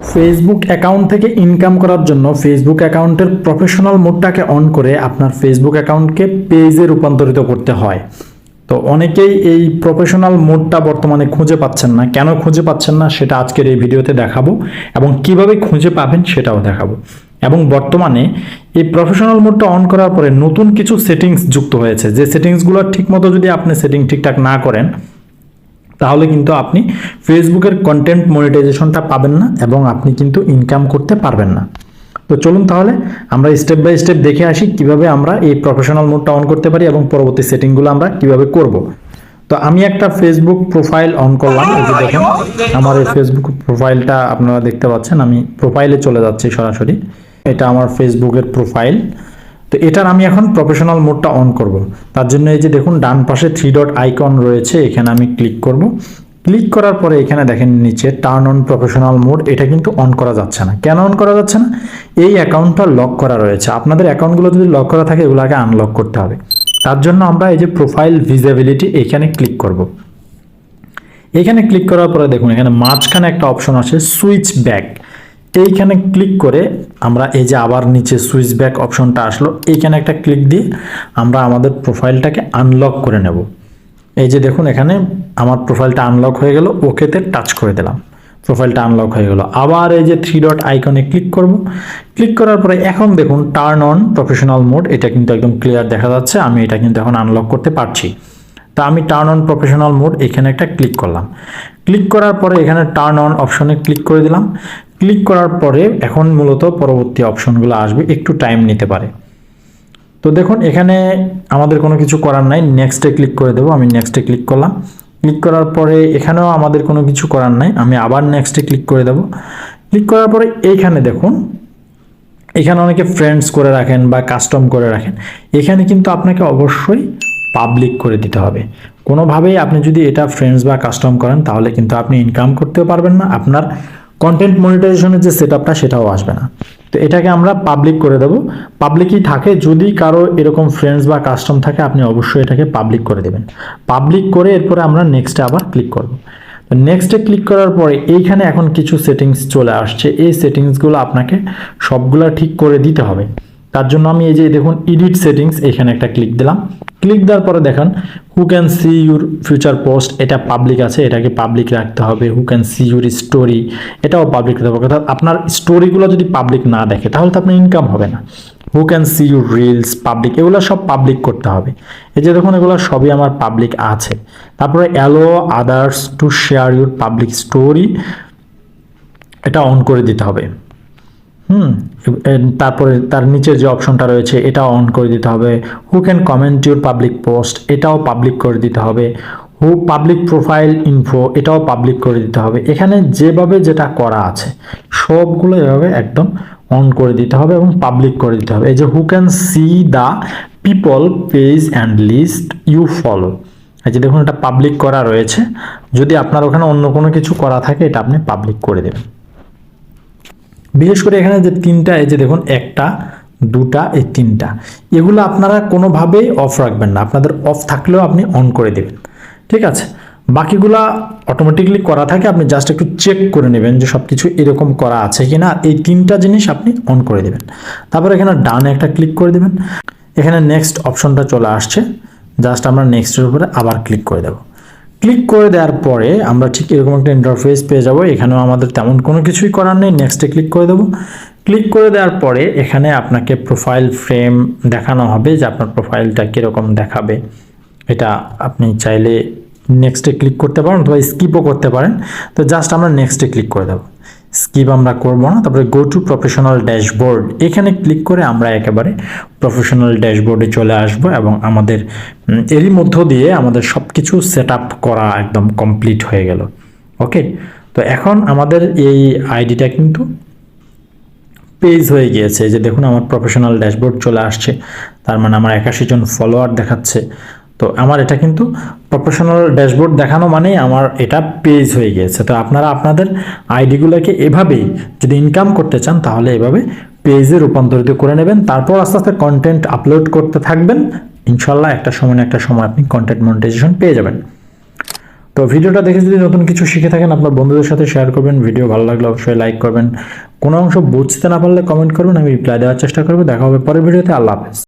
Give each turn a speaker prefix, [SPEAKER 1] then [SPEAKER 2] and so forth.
[SPEAKER 1] Facebook account থেকে income করার জন্য ফেসবুক অ্যাকাউন্টের প্রফেশনাল মোডটাকে অন করে আপনার ফেসবুক অ্যাকাউন্টকে পেজে রূপান্তরিত করতে হয়। তো অনেকেই এই প্রফেশনাল মোডটা বর্তমানে খুঁজে পাচ্ছেন না। কেন খুঁজে পাচ্ছেন না সেটা আজকের এই ভিডিওতে দেখাবো এবং কীভাবে খুঁজে পাবেন সেটাও দেখাবো। এবং বর্তমানে এই প্রফেশনাল মোডটা অন করার পরে নতুন কিছু সেটিংস যুক্ত হয়েছে। যে সেটিংসগুলো ঠিকমতো যদি আপনি সেটিং ঠিকঠাক না করেন তাহলে কিন্তু আপনি ফেসবুকের কন্টেন্ট মনিটাইজেশনটা পাবেন না এবং আপনি কিন্তু ইনকাম করতে পারবেন না। তো চলুন তাহলে আমরা স্টেপ বাই স্টেপ দেখে আসি কীভাবে আমরা এই প্রফেশনাল মোডটা অন করতে পারি এবং পরবর্তী সেটিংগুলো আমরা কীভাবে করব। তো আমি একটা ফেসবুক প্রোফাইল অন করলাম, এই যে দেখুন, আমার এই ফেসবুক প্রোফাইলটা আপনারা দেখতে পাচ্ছেন, আমি প্রোফাইলে চলে যাচ্ছি সরাসরি। এটা আমার ফেসবুকের প্রোফাইল তো এটার আমি এখন প্রফেশনাল মোডটা অন করব। তার জন্য এই যে দেখুন, ডান পাশে থ্রি ডট আইকন রয়েছে, এখানে আমি ক্লিক করব। ক্লিক করার পরে এখানে দেখেন নিচে টার্ন অন প্রফেশনাল মোড এটা কিন্তু অন করা যাচ্ছে না। কেন অন করা যাচ্ছে না? এই অ্যাকাউন্টটা লক করা রয়েছে। আপনাদের অ্যাকাউন্টগুলো যদি লক করা থাকে, এগুলোকে আনলক করতে হবে। তার জন্য আমরা এই যে প্রোফাইল ভিজিবিলিটি এখানে ক্লিক করব। এখানে ক্লিক করার পরে দেখুন, এখানে মাঝখানে একটা অপশন আছে সুইচ ব্যাক এইখানে ক্লিক করে আমরা এই যে আবার নিচে সুইচ ব্যাক অপশনটা আসলো, এইখানে একটা ক্লিক দিয়ে আমরা আমাদের প্রোফাইলটাকে আনলক করে নেব। এই যে দেখুন এখানে আমার প্রোফাইলটা আনলক হয়ে গেল, ওকেতে টাচ করে দিলাম। প্রোফাইলটা আনলক হয়ে গেল। আবার এই যে থ্রি ডট আইকনে ক্লিক করব। ক্লিক করার পরে এখন দেখুন টার্ন অন প্রফেশনাল মোড এটা কিন্তু একদম ক্লিয়ার দেখা যাচ্ছে, আমি এটা কিন্তু এখন আনলক করতে পারছি। তা আমি টার্ন অন প্রফেশনাল মোড এখানে একটা ক্লিক করলাম। ক্লিক করার পরে এখানে টার্ন অন অপশনে ক্লিক করে দিলাম। ক্লিক করার পরে এখন মূলত পরবর্তী অপশনগুলো আসবে, একটু টাইম নিতে পারে। তো দেখুন, এখানে আমাদের কোনো কিছু করার নাই। নেক্সটে ক্লিক করে দেবো, আমি নেক্সটে ক্লিক করলাম। ক্লিক করার পরে এখানেও আমাদের কোনো কিছু করার নাই। আমি আবার নেক্সটে ক্লিক করে দেবো। ক্লিক করার পরে এইখানে দেখুন, এখানে অনেকে ফ্রেন্ডস করে রাখেন বা কাস্টম করে রাখেন। এখানে কিন্তু আপনাকে অবশ্যই পাবলিক করে দিতে হবে। কোনোভাবেই আপনি যদি এটা ফ্রেন্ডস বা কাস্টম করেন, তাহলে কিন্তু আপনি ইনকাম করতেও পারবেন না। আপনার কন্টেন্ট মনিটাইজেশনের যে সেট আপটা সেটাও আসবে না। তো এটাকে আমরা পাবলিক করে দেবো। পাবলিকই থাকে, যদি কারও এরকম ফ্রেন্ডস বা কাস্টম থাকে, আপনি অবশ্যই এটাকে পাবলিক করে দেবেন। পাবলিক করে এরপরে আমরা নেক্সটে আবার ক্লিক করব। নেক্সটে ক্লিক করার পরে এইখানে এখন কিছু সেটিংস চলে আসছে। এই সেটিংসগুলো আপনাকে সবগুলো ঠিক করে দিতে হবে। তার জন্য আমি এই যে দেখুন এডিট সেটিংস এখানে একটা ক্লিক দিলাম। ক্লিক দেওয়ার পরে দেখেন who can see your future post এটা পাবলিক আছে, এটাকে পাবলিক রাখতে হবে। Who can see your story এটাও পাবলিক রাখতে হবে। অর্থাৎ আপনার স্টোরিগুলো যদি পাবলিক না দেখে, তাহলে তো আপনার ইনকাম হবে না। Who can see your reels public এগুলো সব পাবলিক করতে হবে। এই যে দেখুন, এগুলো সবই আমার পাবলিক আছে। তারপরে allow others to share your public story এটা অন করে দিতে হবে। হুম। তারপরে তার নিচে যে অপশনটা রয়েছে, এটাও অন করে দিতে হবে। Who can comment your public post এটাও পাবলিক করে দিতে হবে। হু পাবলিক প্রোফাইল ইনফো এটাও পাবলিক করে দিতে হবে। এখানে যেভাবে যেটা করা আছে, সবগুলো এভাবে একদম অন করে দিতে হবে এবং পাবলিক করে দিতে হবে। এই যে who can see the people page and list you follow এই যে দেখুন, এটা পাবলিক করা রয়েছে। যদি আপনার ওখানে অন্য কোনো কিছু করা থাকে, এটা আপনি পাবলিক করে দেবেন। বিশেষ করে এখানে যে তিনটা, এই যে দেখুন, একটা, দুটা, এই তিনটা, এগুলো আপনারা কোনোভাবেই অফ রাখবেন না। আপনাদের অফ থাকলেও আপনি অন করে দেবেন। ঠিক আছে? বাকিগুলা অটোমেটিকলি করা থাকে, আপনি জাস্ট একটু চেক করে নেবেন যে সব কিছু এরকম করা আছে কি না এই তিনটা জিনিস আপনি অন করে দেবেন। তারপর এখানে ডানে একটা ক্লিক করে দেবেন। এখানে নেক্সট অপশনটা চলে আসছে। জাস্ট আমরা নেক্সটের উপরে আবার ক্লিক করে দেবো। ক্লিক করে দেওয়ার পরে আমরা ঠিক এরকম একটা ইন্টারফেস পেয়ে যাব। এখানেও আমাদের তেমন কোনো কিছুই করার নেই। নেক্সটে ক্লিক করে দেবো। ক্লিক করে দেওয়ার পরে এখানে আপনাকে প্রোফাইল ফ্রেম দেখানো হবে যে আপনার প্রোফাইলটা কীরকম দেখাবে। এটা আপনি চাইলে নেক্সটে ক্লিক করতে পারেন অথবা স্কিপও করতে পারেন। তো জাস্ট আমরা নেক্সটে ক্লিক করে দেবো। স্কিপ আমরা করব না, তারপরে গো টু প্রফেশনাল ড্যাশবোর্ড এখানে ক্লিক করে আমরা একেবারে প্রফেশনাল ড্যাশবোর্ডে চলে আসব এবং আমাদের এরই মধ্য দিয়ে আমাদের সব কিছু সেট করা একদম কমপ্লিট হয়ে গেল। ওকে তো এখন আমাদের এই আইডিটা কিন্তু পেজ হয়ে গিয়েছে। যে দেখুন, আমার প্রফেশনাল ড্যাশবোর্ড চলে আসছে। তার মানে আমার একাশি জন ফলোয়ার দেখাচ্ছে। তো আমার এটা কিন্তু প্রফেশনাল ড্যাশবোর্ড দেখানো মানেই আমার এটা পেজ হয়ে গিয়েছে। তো আপনারা আপনাদের আইডিগুলোকে এভাবেই যদি ইনকাম করতে চান, তাহলে এভাবে পেজে রূপান্তরিত করে নেবেন। তারপর আস্তে আস্তে কন্টেন্ট আপলোড করতে থাকবেন। ইনশাল্লাহ একটা সময় না একটা সময় আপনি কন্টেন্ট মনিটাইজেশন পেয়ে যাবেন। তো ভিডিওটা দেখে যদি নতুন কিছু শিখে থাকেন, আপনার বন্ধুদের সাথে শেয়ার করবেন। ভিডিও ভালো লাগলে অবশ্যই লাইক করবেন। কোনো অংশ বুঝতে না পারলে কমেন্ট করবেন, আমি রিপ্লাই দেওয়ার চেষ্টা করব। দেখা হবে পরের ভিডিওতে। আল্লাহ হাফেজ।